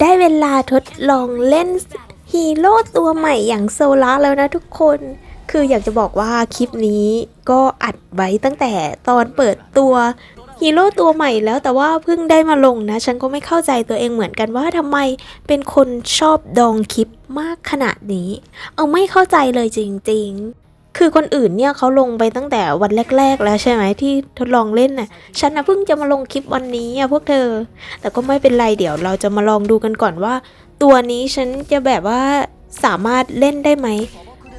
ได้เวลาทดลองเล่นฮีโร่ตัวใหม่อย่างโซล่าแล้วนะทุกคน คืออยากจะบอกว่าคลิปนี้ก็อัดไว้ตั้งแต่ตอนเปิดตัวฮีโร่ตัวใหม่แล้วแต่ว่าเพิ่งได้มาลงนะ ฉันก็ไม่เข้าใจตัวเองเหมือนกันว่าทำไมเป็นคนชอบดองคลิปมากขนาดนี้ เอาไม่เข้าใจเลยจริง ๆ คือคนอื่นเนี่ยเขาลงไปตั้งแต่วันแรก ๆ แล้วใช่ไหมที่ทดลองเล่นน่ะ ฉันนะเพิ่งจะมาลงคลิปวันนี้อะพวกเธอ แต่ก็ไม่เป็นไรเดี๋ยวเราจะมาลองดูกันก่อนว่า ตัวนี้ฉันจะแบบว่าสามารถเล่นได้ไหม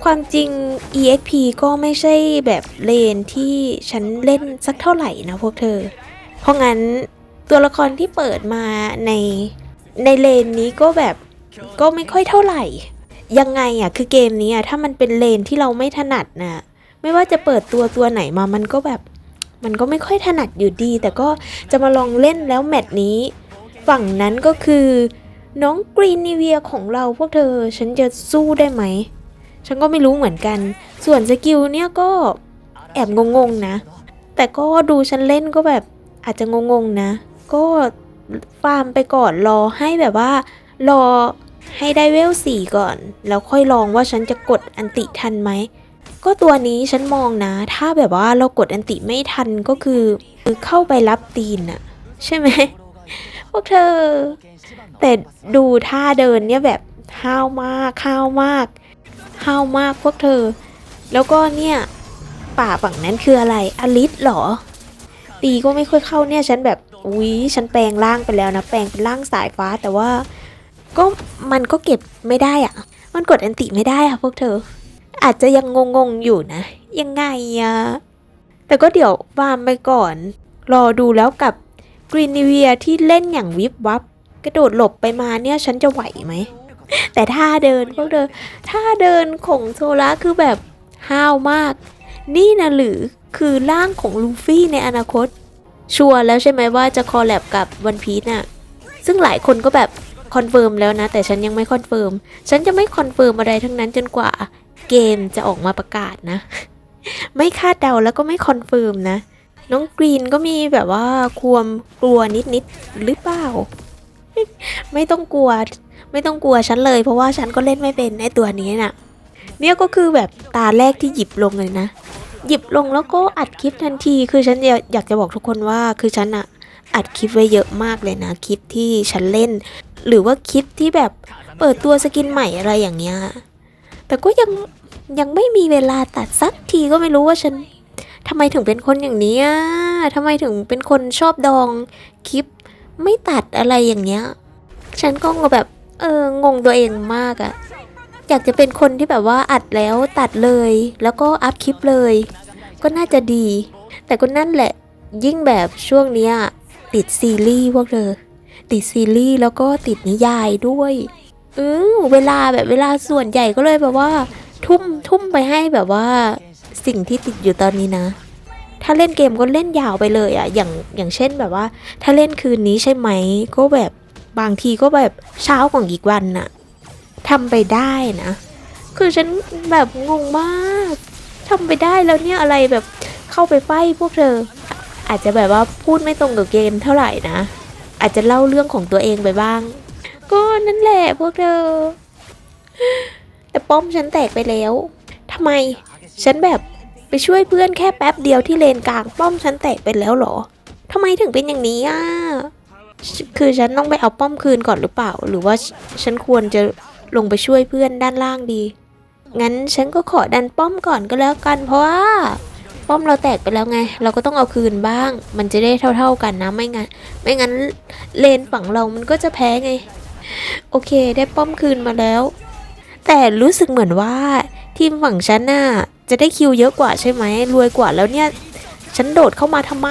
ความจริง EXP ก็ไม่ใช่แบบเลนที่ฉันเล่นสักเท่าไหร่นะพวกเธอ เพราะงั้นตัวละครที่เปิดมาในในเลนนี้ก็แบบก็ไม่ค่อยเท่าไหร่ ยังไงอะคือเกมนี้อะถ้ามันเป็นเลนที่เราไม่ถนัดนะไม่ว่าจะเปิดตัวตัวไหนมามันก็แบบมันก็ไม่ค่อยถนัดอยู่ดี แต่ก็จะมาลองเล่นแล้วแมตช์นี้ ฝั่งนั้นก็คือ น้องกรีนนิเวียของเราพวกเธอ ฉันจะสู้ได้ไหม ฉันก็ไม่รู้เหมือนกัน ส่วนสกิลเนี่ยก็แอบงงๆนะ แต่ก็ดูฉันเล่นก็แบบอาจจะงงๆนะ ก็ฟาร์มไปก่อนรอให้แบบว่ารอ ให้ได้เวลสี่ก่อน แล้วค่อยลองว่าฉันจะกดอันติทันไหม ก็ตัวนี้ฉันมองนะ ถ้าแบบว่าเรากดอันติไม่ทันก็คือคือเข้าไปรับตีนอะใช่ไหมพวกเธอ แต่ดูท่าเดินเนี่ยแบบห้าวมากห้าวมากห้าวมากพวกเธอ แล้วก็เนี่ยป่าฝั่งนั้นคืออะไรอลิสเหรอ ตีก็ไม่ค่อยเข้าเนี่ยฉันแบบอุ๊ยฉันแปลงร่างไปแล้วนะ แปลงเป็นร่างสายฟ้าแต่ว่า ก็มันก็เก็บไม่ได้อะมันกดอันติไม่ได้อะพวกเธอ อาจจะยังงงๆอยู่นะ ยังไงอะแต่ก็เดี๋ยวฟาร์มไปก่อน รอดูแล้วกับกรีนนิเวียที่เล่นอย่างวิบวับ กระโดดหลบไปมาเนี่ยฉันจะไหวไหม แต่ท่าเดินพวกเธอท่าเดินของโซล่าคือแบบห้าวมาก นี่นะหรือคือร่างของลูฟี่ในอนาคต ชัวร์แล้วใช่ไหมว่าจะคอลแลบกับวันพีชน่ะ ซึ่งหลายคนก็แบบ คอนเฟิร์มแล้วนะ แต่ฉันยังไม่คอนเฟิร์ม ฉันจะไม่คอนเฟิร์มอะไรทั้งนั้นจนกว่าเกมจะออกมาประกาศนะ ไม่คาดเดาแล้วก็ไม่คอนเฟิร์มนะ น้องกรีนก็มีแบบว่าความกลัวนิดๆหรือเปล่า ไม่ต้องกลัว ไม่ต้องกลัวฉันเลย เพราะว่าฉันก็เล่นไม่เป็นไอตัวนี้น่ะ เนี่ยก็คือแบบตาแรกที่หยิบลงเลยนะ หยิบลงแล้วก็อัดคลิปทันที คือฉันอยากอยากจะบอกทุกคนว่าคือฉันอะอัดคลิปไว้เยอะมากเลยนะ คลิปที่ฉันเล่น หรือว่าคลิปที่แบบเปิดตัวสกินใหม่อะไรอย่างเงี้ย แต่ก็ยังยังไม่มีเวลาตัดสักทีก็ไม่รู้ว่าฉันทำไมถึงเป็นคนอย่างนี้อะทำไมถึงเป็นคนชอบดองคลิปไม่ตัดอะไรอย่างเงี้ย ฉันก็แบบ เอองงตัวเองมากอะอยากจะเป็นคนที่แบบว่าอัดแล้วตัดเลย แล้วก็อัพคลิปเลย ก็น่าจะดี แต่ก็นั่นแหละยิ่งแบบช่วงเนี้ยติดซีรีส์พวกเธอ ติดซีรีส์แล้วก็ติดนิยายด้วยเออเวลาแบบเวลาส่วนใหญ่ก็เลยแบบว่า ทุ่มทุ่มไปให้แบบว่าสิ่งที่ติดอยู่ตอนนี้นะ ถ้าเล่นเกมก็เล่นยาวไปเลยอะอย่างอย่างเช่นแบบว่า ถ้าเล่นคืนนี้ใช่ไหมก็แบบบางทีก็แบบเช้าของอีกวันน่ะทำไปได้นะ คือฉันแบบงงมากทำไปได้แล้วเนี่ยอะไรแบบเข้าไปไฟพวกเธอ อาจจะแบบว่าพูดไม่ตรงกับเกมเท่าไหร่นะ อาจจะเล่าเรื่องของตัวเองไปบ้าง ก็นั่นแหละพวกเธอ แต่ป้อมฉันแตกไปแล้วทำไม ฉันแบบไปช่วยเพื่อนแค่แป๊บเดียวที่เลนกลางป้อมฉันแตกไปแล้วเหรอทำไมถึงเป็นอย่างนี้อะคือฉันต้องไปเอาป้อมคืนก่อนหรือเปล่า หรือว่าฉันควรจะลงไปช่วยเพื่อนด้านล่างดี งั้นฉันก็ขอดันป้อมก่อนก็แล้วกันเพราะว่า ป้อมเราแตกไปแล้วไง เราก็ต้องเอาคืนบ้าง มันจะได้เท่า ๆกันนะไม่งั้น ไม่งั้นเลนฝั่งเรามันก็จะแพ้ไง โอเค ได้ป้อมคืนมาแล้ว แต่รู้สึกเหมือนว่าทีมฝั่งฉันน่ะจะได้คิวเยอะกว่าใช่ไหมรวยกว่าแล้วเนี่ย ฉันโดดเข้ามาทำไม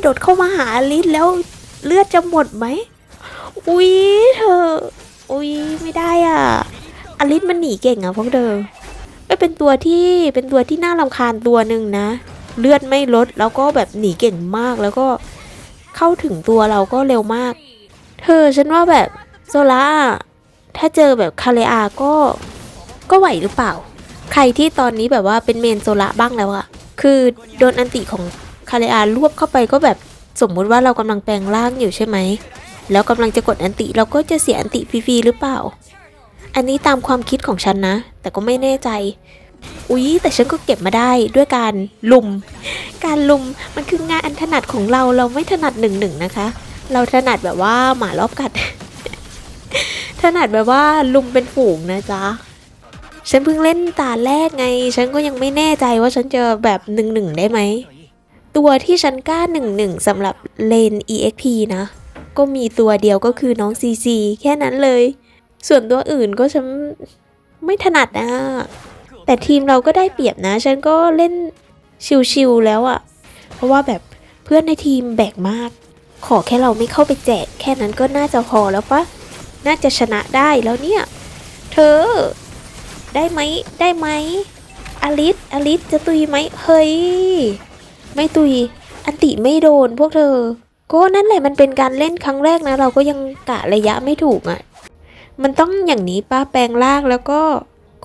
โดดเข้ามาหาลิสแล้วเลือดจะหมดไหมอุ๊ยเธออุ๊ยไม่ได้อะอลิสมันหนีเก่งอะพวกเธอ ไม่เป็นตัวที่เป็นตัวที่น่ารำคาญตัวหนึ่งนะ เลือดไม่ลดแล้วก็แบบหนีเก่งมากแล้วก็เข้าถึงตัวเราก็เร็วมาก เธอฉันว่าแบบโซล่าถ้าเจอแบบคาเลอาก็ก็ไหวหรือเปล่า ใครที่ตอนนี้แบบว่าเป็นเมนโซล่าบ้างแล้วอะคือโดนอันติของคาเลอารวบเข้าไปก็แบบสมมุติว่าเรากำลังแปลงร่างอยู่ใช่ไหม แล้วกำลังจะกดอันติเราก็จะเสียอันติฟรีๆหรือเปล่า อันนี้ตามความคิดของฉันนะ แต่ก็ไม่แน่ใจ อุ๊ย แต่ฉันก็เก็บมาได้ด้วยการลุม การลุมมันคืองานอันถนัดของเราเราไม่ถนัดหนึ่งหนึ่งนะคะ เราถนัดแบบว่าหมารอบกัด ถนัดแบบว่าลุมเป็นฝูงนะจ๊ะฉันเพิ่งเล่นตาแรกไง ฉันก็ยังไม่แน่ใจว่าฉันจะแบบหนึ่งหนึ่งได้ไหม ตัวที่ฉันกล้าหนึ่งหนึ่งสำหรับเลน EXP นะ ก็มีตัวเดียวก็คือน้อง CC แค่นั้นเลย ส่วนตัวอื่นก็ฉันไม่ถนัดนะ แต่ทีมเราก็ได้เปรียบนะ ฉันก็เล่นชิวๆแล้วอะเพราะว่าแบบเพื่อนในทีมแบกมาก ขอแค่เราไม่เข้าไปแจก แค่นั้นก็น่าจะพอแล้วปะน่าจะชนะได้แล้วเนี่ย เธอ ได้ไหมได้ไหมอลิสอลิสจะตุยไหมเฮ้ย ไม่ตุย อันติไม่โดนพวกเธอ ก็นั่นแหละมันเป็นการเล่นครั้งแรกนะ เราก็ยังกะระยะไม่ถูกอะ่ะ มันต้องอย่างนี้ป้าแปลงร่างแล้วก็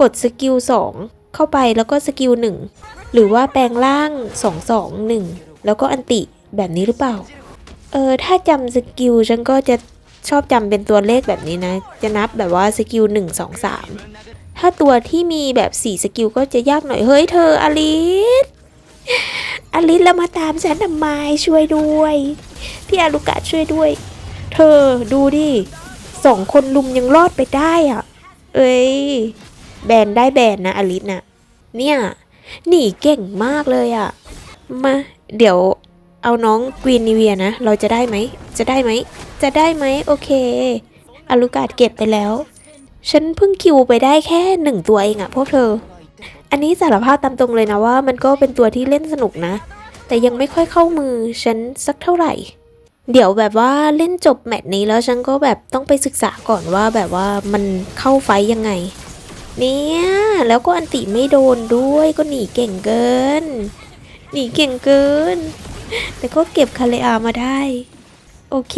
กดสกิลสองเข้าไปแล้วก็สกิลหนึ่งหรือว่าแปลงร่างสองสองหนึ่งแล้วก็อันติแบบนี้หรือเปล่า เออ ถ้าจำสกิลฉันก็จะชอบจำเป็นตัวเลขแบบนี้นะ จะนับแบบว่าสกิลหนึ่งสองสามถ้าตัวที่มีแบบสี่สกิลก็จะยากหน่อย เฮ้ยเธออลิสอลิสแล้วมาตามฉันทำไมช่วยด้วย พี่อารุกะช่วยด้วย เธอดูดิ สองคนลุมยังรอดไปได้อะ เอ้ย แบนได้แบนนะอลิสน่ะ เนี่ย หนีเก่งมากเลยอะ มา เดี๋ยวเอาน้องกรีนนิเวียนะ เราจะได้ไหม จะได้ไหม จะได้ไหม โอเคอารุกะเก็บไปแล้ว ฉันเพิ่งคิวไปได้แค่หนึ่งตัวเองอะพวกเธอ อันนี้สารภาพตามตรงเลยนะว่า มันก็เป็นตัวที่เล่นสนุกนะ แต่ยังไม่ค่อยเข้ามือฉันสักเท่าไหร่ เดี๋ยวแบบว่าเล่นจบแมตช์นี้แล้วฉันก็แบบต้องไปศึกษาก่อนว่าแบบว่ามันเข้าไฟยังไง เนี่ย แล้วก็อันติไม่โดนด้วยก็หนีเก่งเกิน หนีเก่งเกิน แต่ก็เก็บคาเลอามาได้ โอเค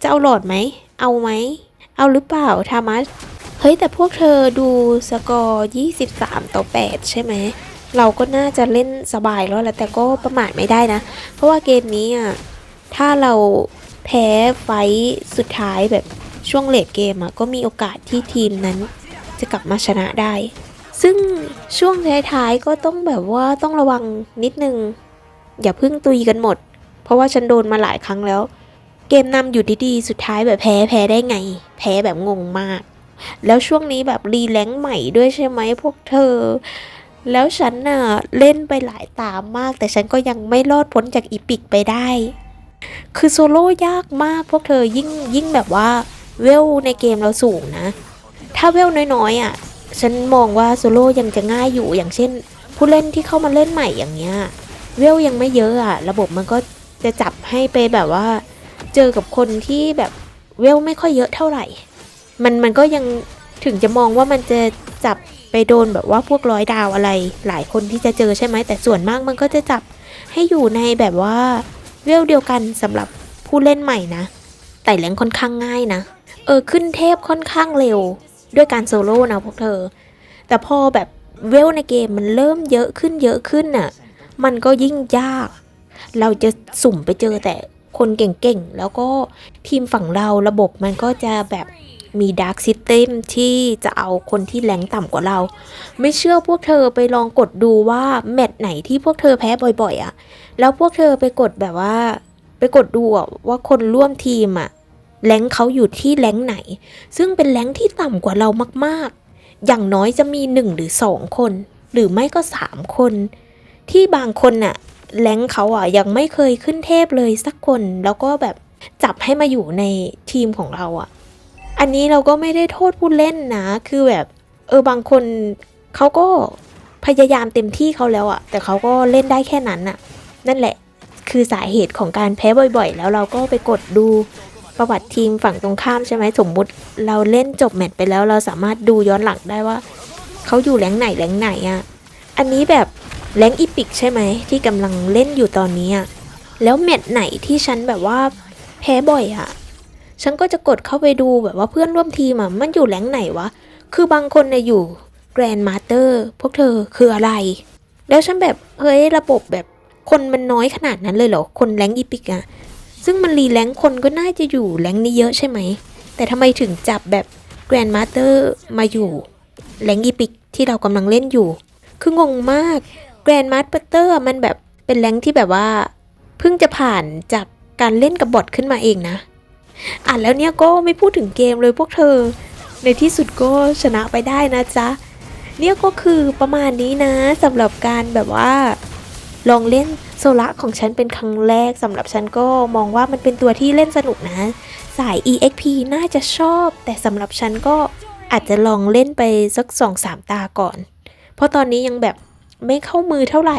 จะเอาหลอดไหม เอาไหม เอาหรือเปล่าทามัสเฮ้ย แต่พวกเธอดูสกอร์ 23 ต่อ 8 ใช่ไหม เราก็น่าจะเล่นสบายแล้วแหละแต่ก็ประมาทไม่ได้นะ เพราะว่าเกมนี้อะ ถ้าเราแพ้ไฟสุดท้ายแบบช่วงเลดเกมอะก็มีโอกาสที่ทีมนั้นจะกลับมาชนะได้ ซึ่งช่วงท้ายๆก็ต้องแบบว่าต้องระวังนิดนึง อย่าเพิ่งตุยกันหมด เพราะว่าฉันโดนมาหลายครั้งแล้ว เกมนำอยู่ดีๆสุดท้ายแบบแพ้แพ้ได้ไง แพ้แบบงงมาก แล้วช่วงนี้แบบรีแลงค์ใหม่ด้วยใช่ไหมพวกเธอ แล้วฉันน่ะเล่นไปหลายตามมาก แต่ฉันก็ยังไม่รอดพ้นจากอีพิกไปได้ คือโซโล่ยากมากพวกเธอยิ่งยิ่งแบบว่าเวลในเกมเราสูงนะ ถ้าเวลน้อยๆอะ ฉันมองว่าโซโล่ยังจะง่ายอยู่อย่างเช่น ผู้เล่นที่เข้ามาเล่นใหม่อย่างเงี้ยเวลยังไม่เยอะอะ ระบบมันก็จะจับให้ไปแบบว่า เจอกับคนที่แบบเวลไม่ค่อยเยอะเท่าไหร่ มันมันก็ยังถึงจะมองว่ามันจะจับไปโดนแบบว่าพวกร้อยดาวอะไร หลายคนที่จะเจอใช่ไหมแต่ส่วนมากมันก็จะจับให้อยู่ในแบบว่า เวลเดียวกันสำหรับผู้เล่นใหม่นะ แต่แรงค่อนข้างง่ายนะ เออขึ้นเทพค่อนข้างเร็วด้วยการโซโล่นะพวกเธอ แต่พอแบบเวลในเกมมันเริ่มเยอะขึ้นเยอะขึ้นน่ะ มันก็ยิ่งยาก เราจะสุ่มไปเจอแต่คนเก่งๆ แล้วก็ทีมฝั่งเราระบบมันก็จะแบบมีดาร์กซิสเต็มที่จะเอาคนที่แรงต่ำกว่าเรา ไม่เชื่อพวกเธอไปลองกดดูว่าแมตช์ไหนที่พวกเธอแพ้บ่อยๆอะ่ะ แล้วพวกเธอไปกดแบบว่า ไปกดดูว่าคนร่วมทีมอะ่ะแรงเขาอยู่ที่แรงไหน ซึ่งเป็นแรงที่ต่ำกว่าเรามากๆ อย่างน้อยจะมีหนึ่งหรือสองคน หรือไม่ก็สามคน ที่บางคนน่ะแรงเขาอะยังไม่เคยขึ้นเทพเลยสักคน แล้วก็แบบจับให้มาอยู่ในทีมของเราอะ อันนี้เราก็ไม่ได้โทษผู้เล่นนะ คือแบบเออบางคนเขาก็พยายามเต็มที่เขาแล้วอะ แต่เขาก็เล่นได้แค่นั้นอะ นั่นแหละ คือสาเหตุของการแพ้บ่อยๆ แล้วเราก็ไปกดดูประวัติทีมฝั่งตรงข้ามใช่ไหมสมมุติเราเล่นจบแมตช์ไปแล้วเราสามารถดูย้อนหลังได้ว่าเขาอยู่แรงไหนแรงไหนอะอันนี้แบบแรงอีพิกใช่ไหมที่กำลังเล่นอยู่ตอนนี้อะแล้วแมตช์ไหนที่ฉันแบบว่าแพ้บ่อยอะฉันก็จะกดเข้าไปดูแบบว่าเพื่อนร่วมทีมอะมันอยู่แรงไหนวะ คือบางคนเนี่ยอยู่แกรนด์มาสเตอร์พวกเธอคืออะไร แล้วฉันแบบเฮ้ยระบบแบบ คนมันน้อยขนาดนั้นเลยเหรอ คนแรงอีพิกอะซึ่งมันรีแรงคนก็น่าจะอยู่แรงนี้เยอะใช่ไหม แต่ทำไมถึงจับแบบแกรนด์มาสเตอร์มาอยู่แรงอีพิกที่เรากำลังเล่นอยู่ คืองงมากแกรนด์มาสเตอร์มันแบบเป็นแรงที่แบบว่า เพิ่งจะผ่านจากการเล่นกับบอทขึ้นมาเองนะอ่านแล้วเนี่ยก็ไม่พูดถึงเกมเลยพวกเธอ ในที่สุดก็ชนะไปได้นะจ๊ะ เนี่ยก็คือประมาณนี้นะสำหรับการแบบว่า ลองเล่นโซละของฉันเป็นครั้งแรกสำหรับฉันก็มองว่ามันเป็นตัวที่เล่นสนุกนะ สาย EXP น่าจะชอบ แต่สำหรับฉันก็อาจจะลองเล่นไปสักสองสามตาก่อน เพราะตอนนี้ยังแบบไม่เข้ามือเท่าไหร่